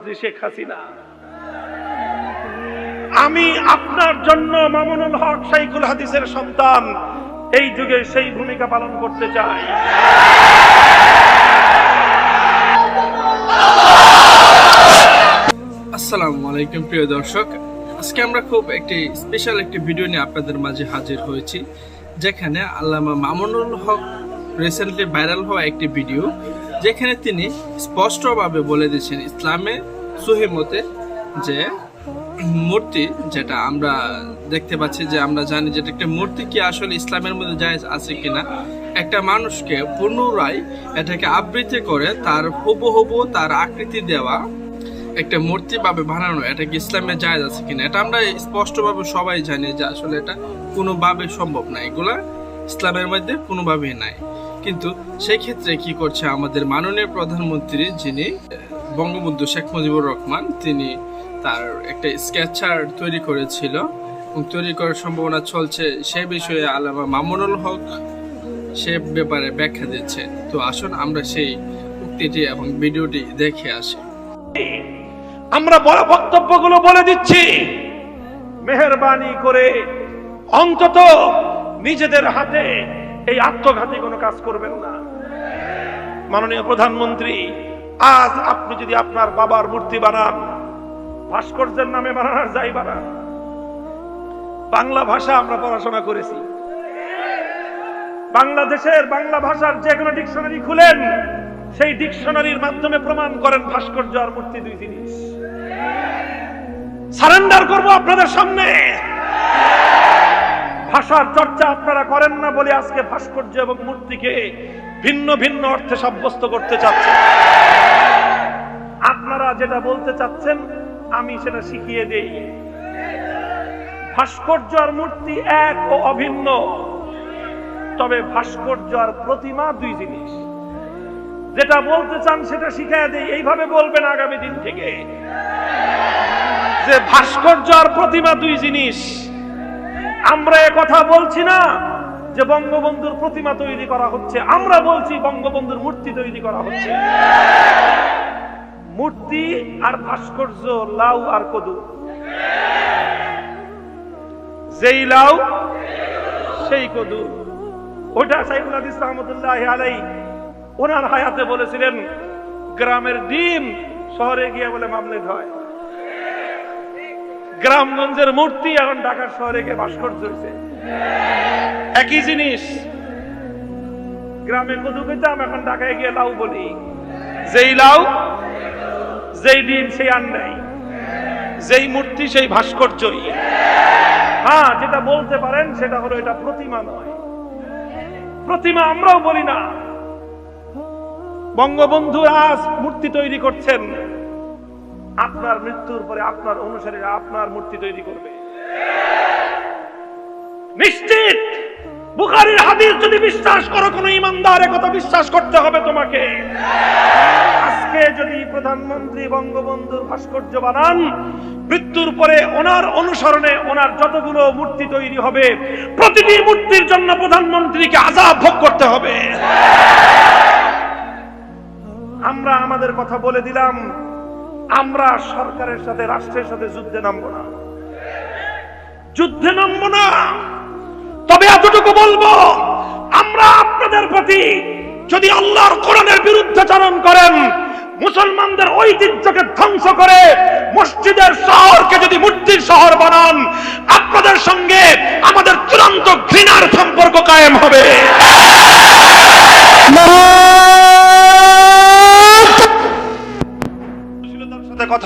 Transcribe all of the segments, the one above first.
শেখ হাসিনা। আমি আপনার জন্য মামুনুল হক সাইকুল হাদিসের সন্তান। এই যুগে সেই ভূমিকা পালন করতে চাই। আসসালামু আলাইকুম, প্রিয় দর্শক। আজকে আমরা খুব একটি স্পেশাল একটি ভিডিও নিয়ে আপনাদের মাঝে হাজির হয়েছি, যেখানে আল্লামা মামুনুল হক রিসেন্টলি ভাইরাল হওয়া একটি ভিডিও যেখানে তিনি স্পষ্টভাবে বলে দিয়েছেন ইসলামে সহিমতে যে মূর্তি যেটা আমরা দেখতে পাচ্ছি যে আমরা জানি যেটা একটা মূর্তি কি আসলে ইসলামের মধ্যে জায়েজ আছে কিনা, একটা মানুষকে পুনরায় এটাকে আবৃত্তি করে তার হুবহু তার আকৃতি দেওয়া একটা মূর্তি ভাবে বানানো, এটা কি ইসলামে জায়েজ আছে কিনা? এটা আমরা স্পষ্টভাবে সবাই জানি যে আসলে এটা কোনোভাবে সম্ভব না। এগুলা ইসলামের মধ্যে কোনোভাবেই নাই। কিন্তু সেই ক্ষেত্রে কি করছে আমাদের মাননীয় প্রধানমন্ত্রী যিনি, বঙ্গবন্ধু শেখ মুজিবুর রহমান, তিনি তার একটা স্কেচার তৈরি করেছিল এবং তৈরি করার সম্ভাবনা চলছে সে বিষয়ে আলামা মামুনুল হক সে ব্যাপারে ব্যাখ্যা দিচ্ছে। তো আসুন আমরা সেই উক্তিটি এবং ভিডিওটি দেখে আসি। আমরা বড় বক্তব্যগুলো বলে দিচ্ছি। মেহরবানি করে অন্তত নিজেদের হাতে এই আত্মঘাতী কোনো কাজ করবেন না। মাননীয় প্রধানমন্ত্রী, আজ আপনি যদি আপনার বাবার মূর্তি বানান, ভাস্কর্যের নামে বানানোর যাই বানান, বাংলা ভাষা আমরা পড়াশোনা করেছি। বাংলাদেশের বাংলা ভাষার যে কোনো ডিকশনারি খুলেন, সেই ডিকশনারির মাধ্যমে প্রমাণ করেন ভাস্কর্য আর মূর্তি দুই জিনিস। সারেন্ডার করব আপনাদের সামনে। ভাষার চর্চা আপনারা করেন না বলে আজকে ভাস্কর্য এবং মূর্তিকে ভিন্ন ভিন্ন অর্থে সাব্যস্ত করতে চাচ্ছেন। আপনারা যেটা বলতে চাচ্ছেন, আমি সেটা শিখিয়ে দেই। ভাস্কর্য আর মূর্তি এক ও অভিন্ন। তবে ভাস্কর্য আর প্রতিমা দুই জিনিস। যেটা বলতে চান সেটা শিখাই দেই। এইভাবে বলবেন আগামী দিন থেকে। যে ভাস্কর্য আর প্রতিমা দুই জিনিস আমরা কথা বলছি না যে বঙ্গবন্ধুর প্রতিমা তৈরি করা হচ্ছে। আমরা বলছি বঙ্গবন্ধুর মূর্তি তৈরি করা হচ্ছে। মূর্তি আর ভাস্কর্য, লাউ আর কদু। যেই লাউ, সেই কদু। ওটা সাইফুল হাদিস আলাই ওনার হায়াতে বলেছিলেন, গ্রামের ডিম শহরে গিয়ে বলে মামলেট হয়। গ্রামগঞ্জের মূর্তি এখন ঢাকার শহরে গিয়ে ভাস্কর্য হয়েছে একই জিনিস, গ্রামে কদু পেতাম এখন ঢাকায় গিয়ে লাউ বলি। যেই লাউ, যেই ডিম সেই আর নাই। যেই মূর্তি সেই ভাস্কর্যই। হ্যাঁ যেটা বলতে পারেন, সেটা হলো এটা প্রতিমা নয়। প্রতিমা আমরাও বলি না। বঙ্গবন্ধু আজ মূর্তি তৈরি করছেন। আপনার মৃত্যুর পরে আপনার অনুসারীরা আপনার মূর্তি তৈরি করবে। নিশ্চিত! বুখারীর হাদিস যদি বিশ্বাস করো, কোন ইমানদার কথা বিশ্বাস করতে হবে তোমাকে। আজকে যদি প্রধানমন্ত্রী বঙ্গবন্ধুর ভাস্কর্য বানান, মৃত্যুর পরে ওনার অনুসরণে ওনার যতগুলো মূর্তি তৈরি হবে, প্রতিটি মূর্তির জন্য প্রধানমন্ত্রীকে আজাব ভোগ করতে হবে। আমরা আমাদের কথা বলে দিলাম আমরা সরকারের সাথে, রাষ্ট্রের সাথে যুদ্ধে নামবো না। যুদ্ধে নামবো না। তবে এতটুকু বলব, আমরা আপনাদের প্রতি যদি আল্লাহর কোরআনের বিরুদ্ধাচরণ করেন, মুসলমানদের ঐতিহ্যকে ধ্বংস করে মসজিদের শহরকে যদি মূর্তির শহর বানান, আপনাদের সঙ্গে আমাদের চূড়ান্ত ঘৃণার সম্পর্ক কায়েম হবে।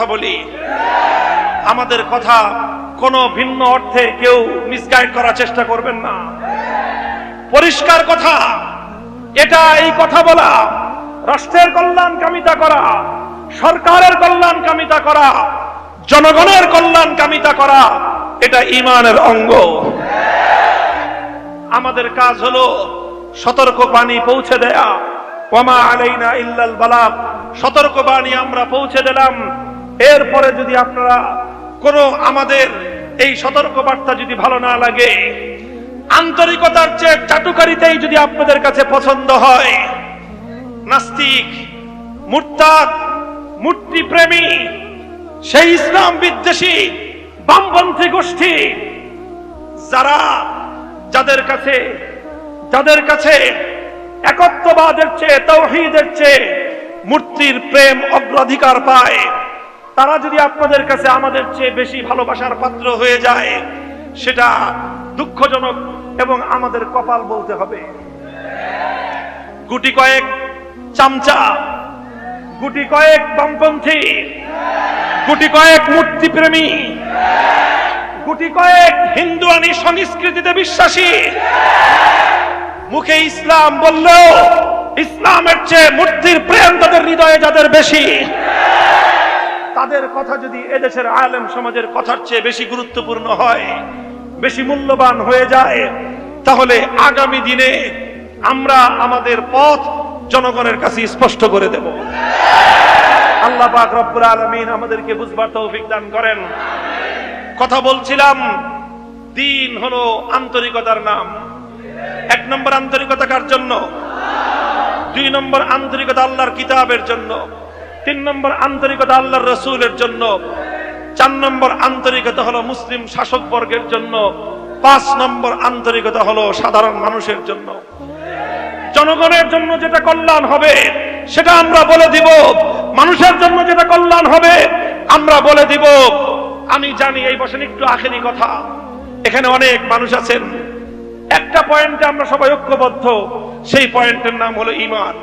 কথা বলি। আমাদের কথা কোনো ভিন্ন অর্থে কেউ মিসগাইড করার চেষ্টা করবেন না। পরিষ্কার কথা, এটা এই কথা বলা, রাষ্ট্রের কল্যাণ কামিতা করা, সরকারের কল্যাণ কামিতা করা, জনগণের কল্যাণ কামিতা করা, এটা ইমানের অঙ্গ। আমাদের কাজ হলো সতর্ক বাণী পৌঁছে দেয়া। ওয়ামা আলাইনা ইল্লাল বালাগ, সতর্ক বাণী আমরা পৌঁছে দিলাম। এরপরে যদি আপনারা কোনো আমাদের এই সতর্ক বার্তা যদি ভালো না লাগে, আন্তরিকতার চেয়ে চাটুকারিতেই যদি আপনাদের কাছে পছন্দ হয়, নাস্তিক, মুরতাদ মূর্তি প্রেমী সেই ইসলাম বিদ্বেষী, বামপন্থী গোষ্ঠী, যারা যাদের কাছে যাদের কাছে একত্ববাদের চেয়ে, তৌহিদের চেয়ে মূর্তির প্রেম অগ্রাধিকার পায় তারা যদি আপনাদের কাছে আমাদের চেয়ে বেশি ভালোবাসার পাত্র হয়ে যায়, সেটা দুঃখজনক এবং আমাদের কপাল বলতে হবে। গুটি কয়েক চামচা, গুটি কয়েক বামপন্থী, গুটি কয়েক মূর্তিপ্রেমী, গুটি কয়েক হিন্দুয়ানি সংস্কৃতিতে বিশ্বাসী। মুখে ইসলাম বললেও ইসলামের চেয়ে মূর্তির প্রেম তাদের হৃদয়ে যাদের বেশি। তাদের কথা যদি এদেশের আলেম সমাজের কথার চেয়ে বেশি গুরুত্বপূর্ণ হয়, বেশি মূল্যবান হয়ে যায়, তাহলে আগামী দিনে আমরা আমাদের পথ জনগণের কাছে স্পষ্ট করে দেব। আল্লাহ পাক রব্বুল আলামিন আমাদেরকে বুঝবার তৌফিক দান করেন। কথা বলছিলাম, দিন হলো আন্তরিকতার নাম। এক নম্বর আন্তরিকতা কার জন্য? দুই নম্বর আন্তরিকতা আল্লাহর কিতাবের জন্য। তিন নম্বর আন্তরিকতা আল্লাহর রসুলের জন্য, চার নম্বর আন্তরিকতা হলো মুসলিম শাসক বর্গের জন্য, পাঁচ নম্বর আন্তরিকতা হলো সাধারণ মানুষের জন্য। জনগণের জন্য যেটা কল্যাণ হবে, সেটা আমরা বলে দিব। মানুষের জন্য যেটা কল্যাণ হবে, আমরা বলে দিব। আমি জানি এই বছর একটু আখেরি কথা। এখানে অনেক মানুষ আছেন। একটা পয়েন্টে আমরা সবাই ঐক্যবদ্ধ। সেই পয়েন্টের নাম হলো ইমান।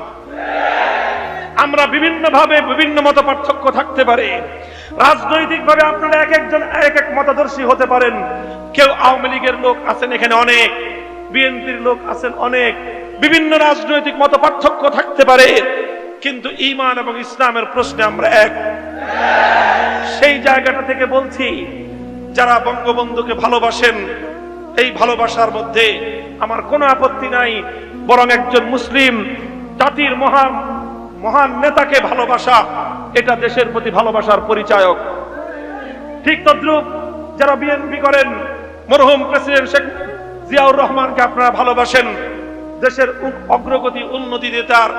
আমরা বিভিন্ন ভাবে বিভিন্ন মত পার্থক্য থাকতে পারে। রাজনৈতিক ভাবে আপনারা এক একজন এক এক মতাদর্শী হতে পারেন। কেউ আওয়ামী লীগের লোক আছেন এখানে অনেক, বিএনপির লোক আছেন অনেক, বিভিন্ন রাজনৈতিক মত পার্থক্য থাকতে পারে। কিন্তু ইমান এবং ইসলামের প্রশ্নে আমরা এক। সেই জায়গাটা থেকে বলছি, যারা বঙ্গবন্ধুকে ভালোবাসেন, এই ভালোবাসার মধ্যে আমার কোনো আপত্তি নাই, বরং একজন মুসলিম জাতির মহান মহান নেতাকে ভালোবাসা, এটা দেশের প্রতি ভালোবাসার পরিচায়ক। ঠিক তদ্রুপ যারা বিএনপি করেন, মরহুম প্রেসিডেন্ট শেখ জিয়াউর রহমানকে আপনারা ভালোবাসেন, দেশের অগ্রগতি উন্নতিতে তার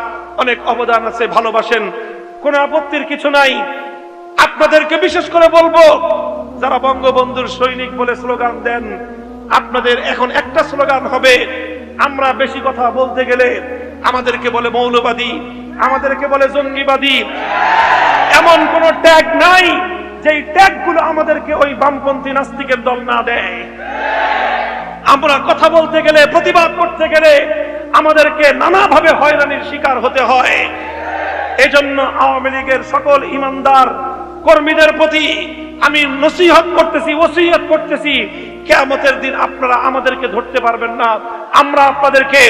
অনেক অবদান আছে, ভালোবাসেন। কোনো আপত্তির কিছু নাই। আপনাদেরকে বিশেষ করে বলব, যারা বঙ্গবন্ধুর সৈনিক বলে স্লোগান দেন, আপনাদের এখন একটা স্লোগান হবে, আমরা বেশি কথা বলতে গেলে আমাদেরকে বলে মৌলবাদী। আমাদেরকে বলে জঙ্গিবাদী। এমন কোন ট্যাগ নাই, যেই ট্যাগগুলো আমাদেরকে ওই বামপন্থী নাস্তিকের দল না দেয়। আমরা কথা বলতে গেলে, প্রতিবাদ করতে গেলে আমাদেরকে নানাভাবে হয়রানির শিকার হতে হয়। এজন্য আওয়ামী লীগের সকল ইমানদার কর্মীদের প্রতি আমি নসিহত করতেছি, ওসিয়ত করতেছি কেয়ামতের দিন আপনারা আমাদেরকে ধরতে পারবেন না। আমরা আপনাদেরকে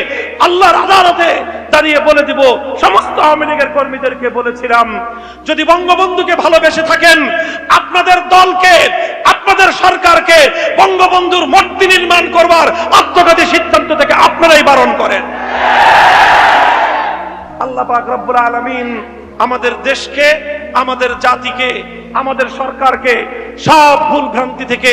আল্লাহর আদালতে দাঁড়িয়ে বলে দিব, সমস্ত আওয়ামী লীগের কর্মীদেরকে বলেছিলাম, যদি বঙ্গবন্ধুকে ভালোবেসে থাকেন, আপনাদের দলকে, আপনাদের সরকারকে বঙ্গবন্ধুর মূর্তি নির্মাণ করবার আত্মঘাতী সিদ্ধান্ত থেকে আপনারাই বারণ করেন। আল্লাহ পাক রব্বুল আলামিন আমাদের দেশকে, আমাদের জাতিকে, আমাদের সরকারকে সব ভুল ভ্রান্তি থেকে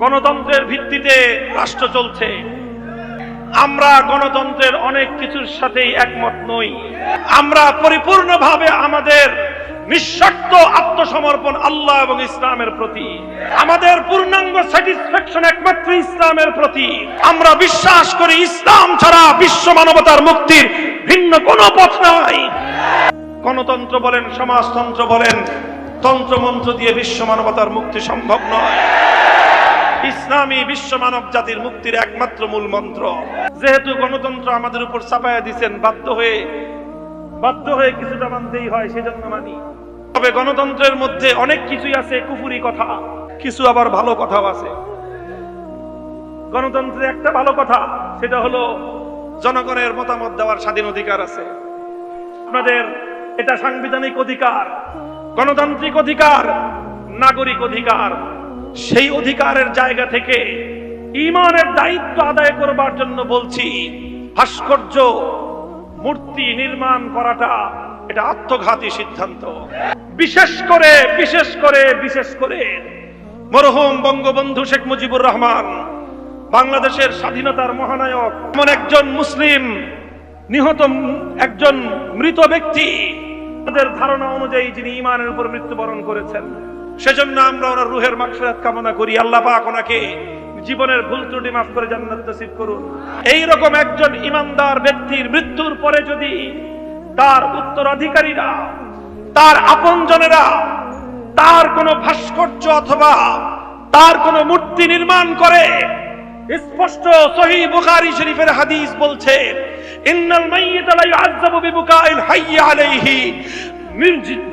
গণতন্ত্রের ভিত্তিতে রাষ্ট্র চলছে। আমরা গণতন্ত্রের অনেক কিছুর সাথেই একমত নই। আমরা পরিপূর্ণভাবে আমাদের নিঃশর্ত আত্মসমর্পণ আল্লাহ এবং ইসলামের প্রতি, আমাদের পূর্ণাঙ্গ স্যাটিসফ্যাকশন একমাত্র ইসলামের প্রতি। আমরা বিশ্বাস করি ইসলাম ছাড়া বিশ্ব মানবতার মুক্তির ভিন্ন কোনো পথ নাই। গণতন্ত্র বলেন, সমাজতন্ত্র বলেন, তন্ত্রমন্ত্র দিয়ে বিশ্ব মানবতার মুক্তি সম্ভব নয়। ইসলামী বিশ্ব মানব জাতির মুক্তির একমাত্র মূল মন্ত্র। যেহেতু গণতন্ত্র আমাদের উপর চাপায়া দিচ্ছেন বাধ্য হয়ে বাধ্য হয়ে কিছুটা মানতেই হয়, সেজন্য মানি। তবে গণতন্ত্রের মধ্যে অনেক কিছুই আছে, কুফুরি কথা। কিছু আবার ভালো কথাও আছে। গণতন্ত্রে একটা ভালো কথা, সেটা হলো জনগণের মতামত দেওয়ার স্বাধীন অধিকার আছে। আপনাদের এটা সাংবিধানিক অধিকার, গণতান্ত্রিক অধিকার, নাগরিক অধিকার। সেই অধিকারের জায়গা থেকে ইমানের দায়িত্ব আদায় করবার জন্য বলছি, ভাস্কর্য, মূর্তি নির্মাণ করাটা এটা আত্মঘাতী সিদ্ধান্ত। বিশেষ করে বিশেষ করে বিশেষ করে মরহুম বঙ্গবন্ধু শেখ মুজিবুর রহমান, বাংলাদেশের স্বাধীনতার মহানায়ক, এমন একজন মুসলিম, নিহত একজন মৃত ব্যক্তি, তাদের ধারণা অনুযায়ী যিনি ইমানের উপর মৃত্যুবরণ করেছেন। সেজন্য আমরা ওনার রুহের মাগফিরাত কামনা করি। আল্লাহ পাক ওনাকে জীবনের ভুল ত্রুটি মাফ করে জান্নাত নসিব করুন। এই রকম একজন ইমানদার ব্যক্তির মৃত্যুর পরে যদি তার উত্তরাধিকারীরা, তার আপনজনেরা, তার কোনো ভাস্কর্য অথবা তার কোনো মূর্তি নির্মাণ করে, স্পষ্ট সহি বুখারী শরীফের হাদিস বলছে, ইন্নাল মাইয়িতা লা ইউআযাবু বিবুকাইল হাইয়্যি আলাইহি।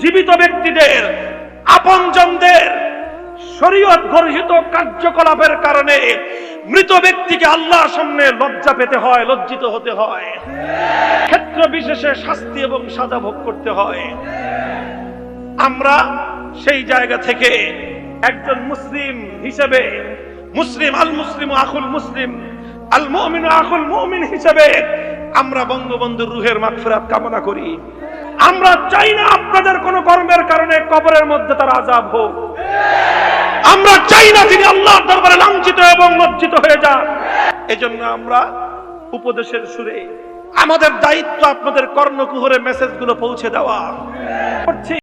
জীবিত ব্যক্তিদের আপনজনদের শরীয়ত গর্হিত কার্যকলাপের কারণে মৃত ব্যক্তিকে আল্লাহর সামনে লজ্জা পেতে হয়, লজ্জিত হতে হয়। ক্ষেত্র বিশেষে শাস্তি এবং সাজা ভোগ করতে হয়। আমরা সেই জায়গা থেকে একজন মুসলিম হিসেবে, মুসলিম আল মুসলিম আখুল মুসলিম, আল মুমিন আখুল মুমিন হিসেবে আমরা বঙ্গবন্ধুর রুহের মাগফিরাত কামনা করি। আমরা চাই না আপনাদের কোনো কর্মের কারণে কবরের মধ্যে তার আজাব হোক। আমরা চাই না তিনি আল্লাহ দরবারে লাঞ্ছিত এবং লজ্জিত হয়ে যান। এজন্য আমরা উপদেশের সুরে আমাদের দায়িত্ব আপনাদের কর্ণকুহরে মেসেজগুলো পৌঁছে দেওয়া।